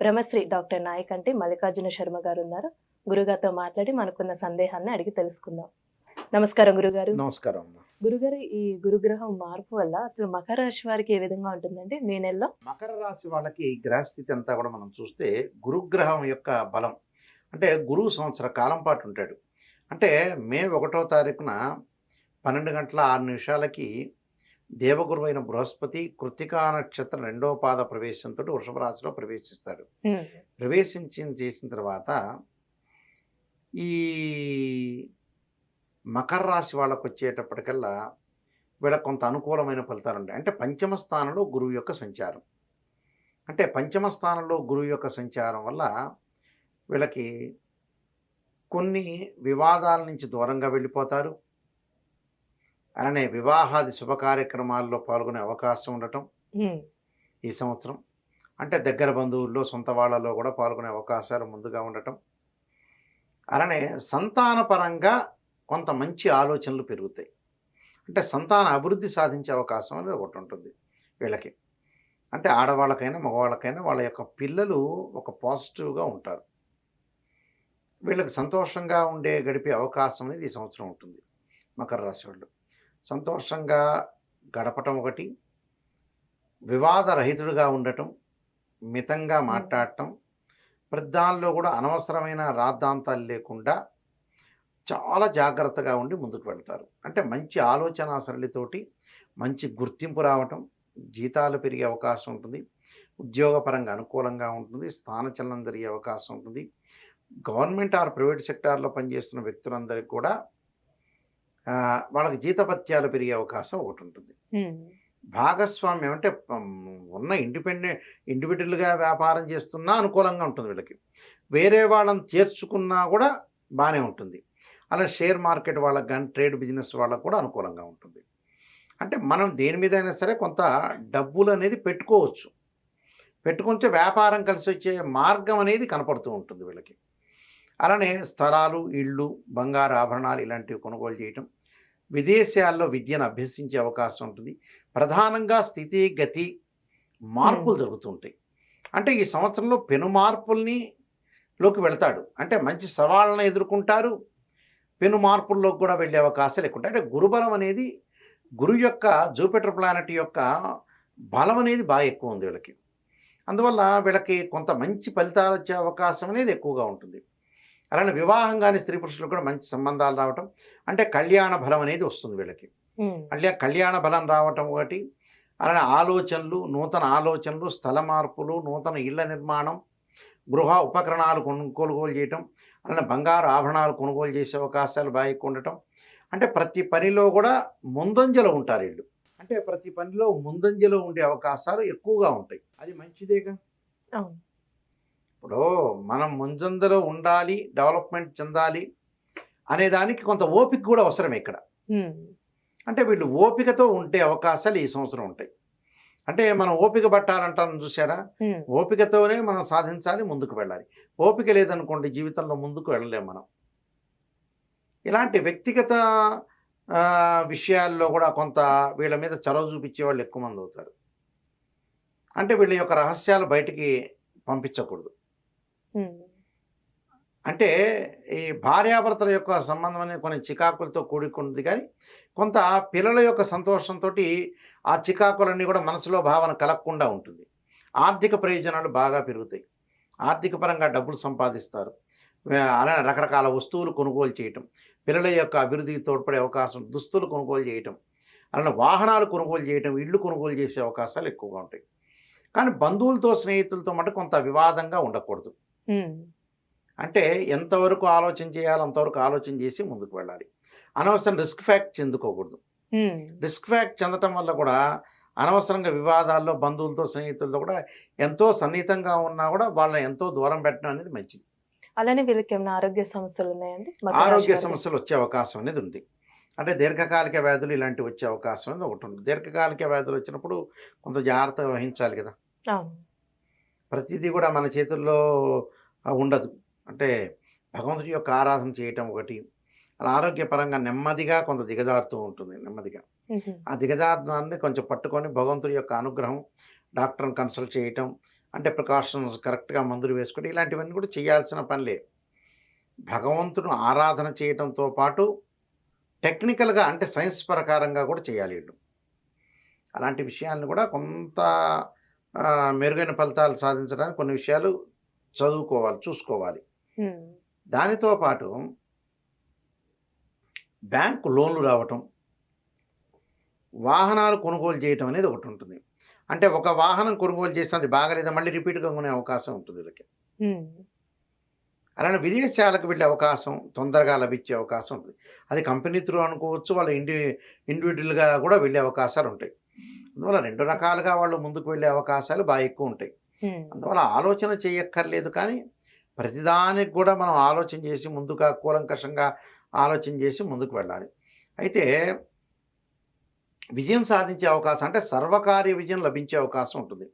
Brahmasri doctor Nayakanti Mallikarjuna Sharma గారు ఉన్నారు. గురుగారితో మాట్లాడి మనకున్న సందేహాన్ని అడిగి తెలుసుకుందాం. నమస్కారం గురుగారు. నమస్కారం గురుగారు ఈ గురుగ్రహం మార్పు వల్ల అసలు మకర రాశి వారికి ఏ విధంగా ఉంటుందండి? మే నెలలో? మకర రాశి వాళ్ళకి గ్రహస్థితి అంతా కూడా మనం చూస్తే గురుగ్రహం యొక్క బలం. అంటే గురువు సంవత్సర కాలం పాటు ఉంటాడు. అంటే మే ఒకటో తారీఖున పన్నెండు గంటల ఆరు నిమిషాలకి దేవగురు అయిన బృహస్పతి కృతికా నక్షత్రం రెండో పాద ప్రవేశంతో వృషభ రాశిలో ప్రవేశిస్తాడు ప్రవేశించి చేసిన తర్వాత ఈ మకర రాశి వాళ్ళకు వచ్చేటప్పటికల్లా వీళ్ళకి కొంత అనుకూలమైన ఫలితాలు ఉంటాయి. అంటే పంచమ స్థానంలో గురువు యొక్క సంచారం. అంటే పంచమ స్థానంలో గురువు యొక్క సంచారం వల్ల వీళ్ళకి కొన్ని వివాదాల నుంచి దూరంగా వెళ్ళిపోతారు. అలానే వివాహాది శుభ కార్యక్రమాల్లో పాల్గొనే అవకాశం ఉండటం ఈ సంవత్సరం. అంటే దగ్గర బంధువుల్లో సొంత వాళ్ళలో కూడా పాల్గొనే అవకాశాలు ముందుగా ఉండటం. అలానే సంతానపరంగా కొంత మంచి ఆలోచనలు పెరుగుతాయి. అంటే సంతాన అభివృద్ధి సాధించే అవకాశం అనేది ఒకటి ఉంటుంది వీళ్ళకి. అంటే ఆడవాళ్ళకైనా మగవాళ్ళకైనా వాళ్ళ యొక్క పిల్లలు ఒక పాజిటివ్గా ఉంటారు. వీళ్ళకి సంతోషంగా ఉండే గడిపే అవకాశం అనేది ఈ సంవత్సరం ఉంటుంది. మకర రాశి వాళ్ళు. సంతోషంగా గడపటం ఒకటి వివాదరహితుడుగా ఉండటం మితంగా మాట్లాడటం ప్రతిదానిలో కూడా అనవసరమైన రాద్ధాంతాలు లేకుండా చాలా జాగ్రత్తగా ఉండి ముందుకు వెళ్తారు. అంటే మంచి ఆలోచన సరళితోటి మంచి గుర్తింపు రావటం జీతాలు పెరిగే అవకాశం ఉంటుంది ఉద్యోగపరంగా అనుకూలంగా ఉంటుంది స్థానచలనం జరిగే అవకాశం ఉంటుంది. గవర్నమెంట్ ఆర్ ప్రైవేట్ సెక్టార్లో పనిచేస్తున్న వ్యక్తులందరికీ కూడా వాళ్ళకి జీతభత్యాలు పెరిగే అవకాశం ఒకటి ఉంటుంది. భాగస్వామ్యం అంటే ఉన్న ఇండిపెండెంట్ ఇండివిజువల్గా వ్యాపారం చేస్తున్నా అనుకూలంగా ఉంటుంది వీళ్ళకి. వేరే వాళ్ళని చేర్చుకున్నా కూడా బాగానే ఉంటుంది. అలా షేర్ మార్కెట్ వాళ్ళకి కానీ ట్రేడ్ బిజినెస్ వాళ్ళకి కూడా అనుకూలంగా ఉంటుంది. అంటే మనం దేని మీద అయినా సరే కొంత డబ్బులు అనేది పెట్టుకోవచ్చు. పెట్టుకుంటే వ్యాపారం కలిసి వచ్చే మార్గం అనేది కనపడుతూ ఉంటుంది వీళ్ళకి. అలానే స్థలాలు ఇళ్ళు బంగారు ఆభరణాలు ఇలాంటివి కొనుగోలు చేయటం విదేశాల్లో విద్యను అభ్యసించే అవకాశం ఉంటుంది. ప్రధానంగా స్థితి గతి మార్పులు జరుగుతుంటాయి. అంటే ఈ సంవత్సరంలో పెను మార్పుల్ని లోకి వెళ్తాడు. అంటే మంచి సవాళ్ళను ఎదుర్కొంటారు. పెను మార్పుల్లోకి కూడా వెళ్ళే అవకాశాలు ఎక్కువ ఉంటాయి. అంటే గురుబలం అనేది గురు యొక్క జూపిటర్ ప్లానెట్ యొక్క బలం అనేది బాగా ఎక్కువ ఉంది వీళ్ళకి. అందువల్ల వీళ్ళకి కొంత మంచి ఫలితాలు వచ్చే అవకాశం అనేది ఎక్కువగా ఉంటుంది. అలానే వివాహం కానీ స్త్రీ పురుషులకు కూడా మంచి సంబంధాలు రావటం. అంటే కళ్యాణ బలం అనేది వస్తుంది వీళ్ళకి. మళ్ళీ కళ్యాణ బలం రావటం ఒకటి. అలానే ఆలోచనలు నూతన ఆలోచనలు స్థల మార్పులు నూతన ఇళ్ళ నిర్మాణం గృహ ఉపకరణాలు కొను కొనుగోలు చేయటం అలానే బంగారు ఆభరణాలు కొనుగోలు చేసే అవకాశాలు బాగా ఎక్కువ ఉండటం. అంటే ప్రతి పనిలో కూడా ముందంజలో ఉంటారు వీళ్ళు. అంటే ప్రతి పనిలో ముందంజలో ఉండే అవకాశాలు ఎక్కువగా ఉంటాయి. అది మంచిదేగా? అవును. ఇప్పుడు మనం ముంజందలో ఉండాలి డెవలప్మెంట్ చెందాలి అనే దానికి కొంత ఓపిక కూడా అవసరం ఇక్కడ. అంటే వీళ్ళు ఓపికతో ఉండే అవకాశాలు ఈ సంవత్సరం ఉంటాయి. అంటే మనం ఓపిక పట్టాలంటాను చూసారా ఓపికతోనే మనం సాధించాలి ముందుకు వెళ్ళాలి. ఓపిక లేదనుకోండి జీవితంలో ముందుకు వెళ్ళలేం మనం. ఇలాంటి వ్యక్తిగత విషయాల్లో కూడా కొంత వీళ్ళ మీద చొరవ చూపించే వాళ్ళు ఎక్కువ మంది అవుతారు. అంటే వీళ్ళ యొక్క రహస్యాలు బయటికి పంపించకూడదు. అంటే ఈ భార్యాభర్తల యొక్క సంబంధం అనేది కొన్ని చికాకులతో కూడుకుంది కానీ కొంత పిల్లల యొక్క సంతోషంతో ఆ చికాకులన్నీ కూడా మనసులో భావన కలగకుండా ఉంటుంది. ఆర్థిక ప్రయోజనాలు బాగా పెరుగుతాయి. ఆర్థిక పరంగా డబ్బులు సంపాదిస్తారు. అలా అలానే రకరకాల వస్తువులు కొనుగోలు చేయటం పిల్లల యొక్క అభివృద్ధికి తోడ్పడే అవకాశం దుస్తులు కొనుగోలు చేయటం అలానే వాహనాలు కొనుగోలు చేయటం ఇళ్ళు కొనుగోలు చేసే అవకాశాలు ఎక్కువగా ఉంటాయి. కానీ బంధువులతో స్నేహితులతో మటు కొంత వివాదంగా ఉండకూడదు. అంటే ఎంతవరకు ఆలోచన చేయాలో అంతవరకు ఆలోచన చేసి ముందుకు వెళ్ళాలి. అనవసరం రిస్క్ ఫ్యాక్ట్ చెందుకోకూడదు. రిస్క్ ఫ్యాక్ట్ చెందటం వల్ల కూడా అనవసరంగా వివాదాల్లో బంధువులతో స్నేహితులతో కూడా ఎంతో సన్నిహితంగా ఉన్నా కూడా వాళ్ళని ఎంతో దూరం పెట్టడం అనేది మంచిది. అలానే వీళ్ళకి ఏమైనా ఆరోగ్య సమస్యలు ఉన్నాయండి? ఆరోగ్య. సమస్యలు వచ్చే అవకాశం అనేది ఉంది. అంటే దీర్ఘకాలిక వ్యాధులు ఇలాంటివి వచ్చే అవకాశం అనేది ఒకటి ఉంది. దీర్ఘకాలిక వ్యాధులు వచ్చినప్పుడు కొంత జాగ్రత్త వహించాలి కదా. ప్రతిదీ కూడా మన చేతుల్లో ఉండదు. అంటే భగవంతుడి యొక్క ఆరాధన చేయటం ఒకటి అలా ఆరోగ్యపరంగా నెమ్మదిగా కొంత దిగజారుతూ ఉంటుంది నెమ్మదిగా. మ్మ్. ఆ దిగజారుదాన్ని కొంచెం పట్టుకొని భగవంతుడి యొక్క అనుగ్రహం డాక్టర్ని కన్సల్ట్ చేయటం అంటే ప్రికాషన్స్ కరెక్ట్గా మందులు వేసుకుంటే ఇలాంటివన్నీ కూడా చేయాల్సిన పనిలే భగవంతుడు ఆరాధన చేయటంతో పాటు టెక్నికల్గా అంటే సైన్స్ ప్రకారంగా కూడా చేయాలి అలాంటి విషయాలను కూడా కొంత మెరుగైన ఫలితాలు సాధించడానికి కొన్ని విషయాలు చదువుకోవాలి చూసుకోవాలి. దానితో పాటు బ్యాంకు లోన్లు రావటం వాహనాలు కొనుగోలు చేయటం అనేది ఒకటి ఉంటుంది అంటే ఒక వాహనం కొనుగోలు చేస్తే అది బాగలేదా మళ్ళీ రిపీట్గా కొనే అవకాశం ఉంటుంది వీళ్ళకి. అలానే విదేశాలకు వెళ్ళే అవకాశం తొందరగా లభించే అవకాశం ఉంటుంది అది కంపెనీ త్రూ అనుకోవచ్చు వాళ్ళ ఇండి ఇండివిజువల్గా కూడా వెళ్ళే అవకాశాలు ఉంటాయి అందువల్ల రెండు రకాలుగా వాళ్ళు ముందుకు వెళ్ళే అవకాశాలు బాగా ఎక్కువ ఉంటాయి. అందువల్ల ఆలోచన చేయక్కర్లేదు కానీ ప్రతిదానికి కూడా మనం ఆలోచన చేసి ముందుగా కూలంకషంగా ఆలోచన చేసి ముందుకు వెళ్ళాలి. అయితే విజయం సాధించే అవకాశం అంటే సర్వకార్య విజయం లభించే అవకాశం ఉంటుంది.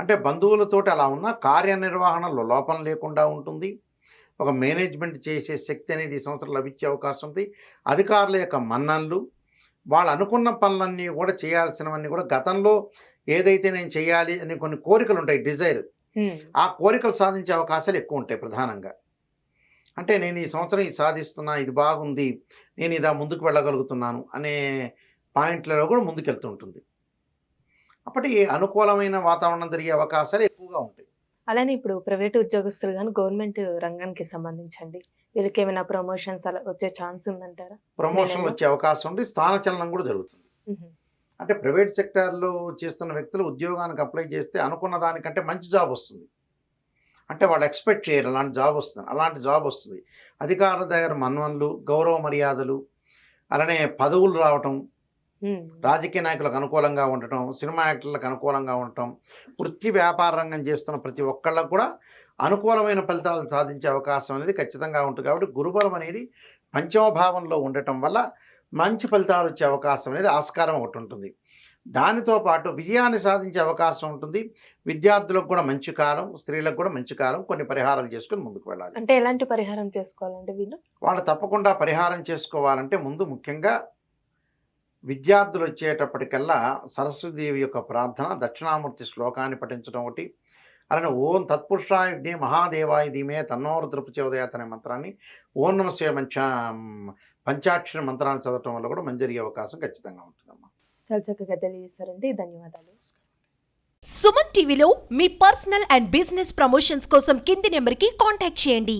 అంటే బంధువులతోటి అలా ఉన్న కార్యనిర్వహణలో లోపం లేకుండా ఉంటుంది. ఒక మేనేజ్మెంట్ చేసే శక్తి అనేది ఈ సంవత్సరం లభించే అవకాశం ఉంది. అధికారుల యొక్క మన్నన్లు వాళ్ళు అనుకున్న పనులన్నీ కూడా చేయాల్సినవన్నీ కూడా గతంలో ఏదైతే నేను చేయాలి అని కొన్ని కోరికలు ఉంటాయి డిజైర్. ఆ కోరికలు సాధించే అవకాశాలు ఎక్కువ ఉంటాయి ప్రధానంగా. అంటే నేను ఈ సంవత్సరం ఇది సాధిస్తున్నా ఇది బాగుంది నేను ఇదా ముందుకు వెళ్ళగలుగుతున్నాను అనే పాయింట్లలో కూడా ముందుకెళ్తుంటుంది. అప్పటి అనుకూలమైన వాతావరణం జరిగే అవకాశాలు ఎక్కువగా ఉంటాయి. అలానే ఇప్పుడు ప్రైవేట్ ఉద్యోగస్తులు కానీ గవర్నమెంట్ రంగానికి సంబంధించండి. వీళ్ళకి ఏమైనా ప్రమోషన్స్ అలా వచ్చే ఛాన్స్ ఉందంటారా? ప్రమోషన్లు నేనేమో- వచ్చే అవకాశం ఉంది స్థానచలనం కూడా జరుగుతుంది. అంటే ప్రైవేట్ సెక్టార్లో చేస్తున్న వ్యక్తులు ఉద్యోగానికి అప్లై చేస్తే అనుకున్న దానికంటే మంచి జాబ్ వస్తుంది. అంటే వాళ్ళు ఎక్స్పెక్ట్ చేయరు అలాంటి జాబ్ వస్తుంది అలాంటి జాబ్ వస్తుంది. అధికారుల దగ్గర మన్వన్లు గౌరవ మర్యాదలు అలానే పదవులు రావటం. రాజకీయ నాయకులకు అనుకూలంగా ఉండటం సినిమా యాక్టర్లకు అనుకూలంగా ఉండటం వృత్తి వ్యాపార రంగం చేస్తున్న ప్రతి ఒక్కళ్ళకు కూడా అనుకూలమైన ఫలితాలు సాధించే అవకాశం అనేది ఖచ్చితంగా ఉంటుంది. కాబట్టి గురుబలం అనేది పంచమ భావంలో ఉండటం వల్ల మంచి ఫలితాలు వచ్చే అవకాశం అనేది ఆస్కారం ఒకటి ఉంటుంది. దానితో పాటు విజయాన్ని సాధించే అవకాశం ఉంటుంది. విద్యార్థులకు కూడా మంచి కాలం స్త్రీలకు కూడా మంచి కాలం కొన్ని పరిహారాలు చేసుకుని ముందుకు వెళ్ళాలి. అంటే ఎలాంటి పరిహారం చేసుకోవాలండి వీళ్ళు? వాళ్ళు తప్పకుండా పరిహారం చేసుకోవాలంటే ముందు ముఖ్యంగా విద్యార్థులు వచ్చేటప్పటికల్లా సరస్వతీదేవి యొక్క ప్రార్థన దక్షిణామూర్తి శ్లోకాన్ని పఠించడం ఒకటి అలానే ఓం తత్పురుషాయ విఘ్నే మహాదేవాయ ధీమే తన్నోరు తిరుపతియోదయాత్ అనే మంత్రాన్ని ఓం నమ శివ మంచా పంచాక్షర మంత్రాన్ని చదవటం వల్ల కూడా మంచి జరిగే అవకాశం ఖచ్చితంగా ఉంటుందమ్మా. చాలా చక్కగా తెలియజేశారండి. ధన్యవాదాలు. సుమన్ టీవీలో మీ పర్సనల్ అండ్ బిజినెస్ ప్రమోషన్స్ కోసం కింది నెంబర్కి కాంటాక్ట్ చేయండి.